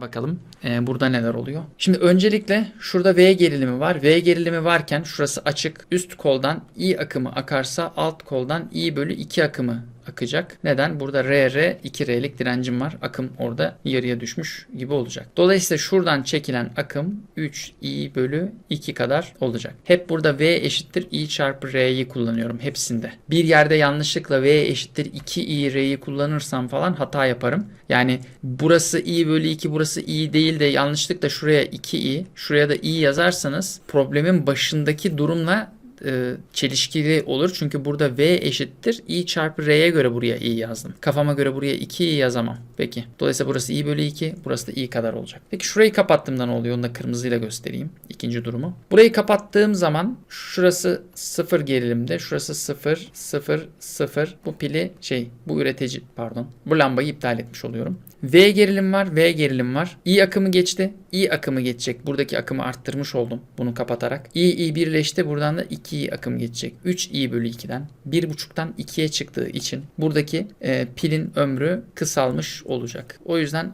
bakalım. Ee, burada neler oluyor. Şimdi öncelikle şurada V gerilimi var. V gerilimi varken şurası açık. Üst koldan I akımı akarsa alt koldan I bölü 2 akımı akacak. Neden? Burada RR 2R'lik direncim var. Akım orada yarıya düşmüş gibi olacak. Dolayısıyla şuradan çekilen akım 3I bölü 2 kadar olacak. Hep burada V eşittir I çarpı R'yi kullanıyorum hepsinde. Bir yerde yanlışlıkla V eşittir 2I R'yi kullanırsam falan hata yaparım. Yani burası I bölü 2 burası I değil de yanlışlıkla şuraya 2I şuraya da I yazarsanız problemin başındaki durumla e, çelişkili olur. Çünkü burada V eşittir. I çarpı R'ye göre buraya I yazdım. Kafama göre buraya 2 I yazamam. Peki. Dolayısıyla burası I bölü 2. Burası da I kadar olacak. Peki şurayı kapattığımda ne oluyor? Onu da kırmızıyla göstereyim. İkinci durumu. Burayı kapattığım zaman şurası 0 gerilimde. Şurası 0, 0, 0. Bu pili şey bu üretici pardon. Bu lambayı iptal etmiş oluyorum. V gerilim var, V gerilim var. I akımı geçti. I akımı geçecek. Buradaki akımı arttırmış oldum bunu kapatarak. I, I birleşti. Buradan da 2 akım geçecek. 3 I bölü 2'den 1.5'tan 2'ye çıktığı için buradaki e, pilin ömrü kısalmış olacak. O yüzden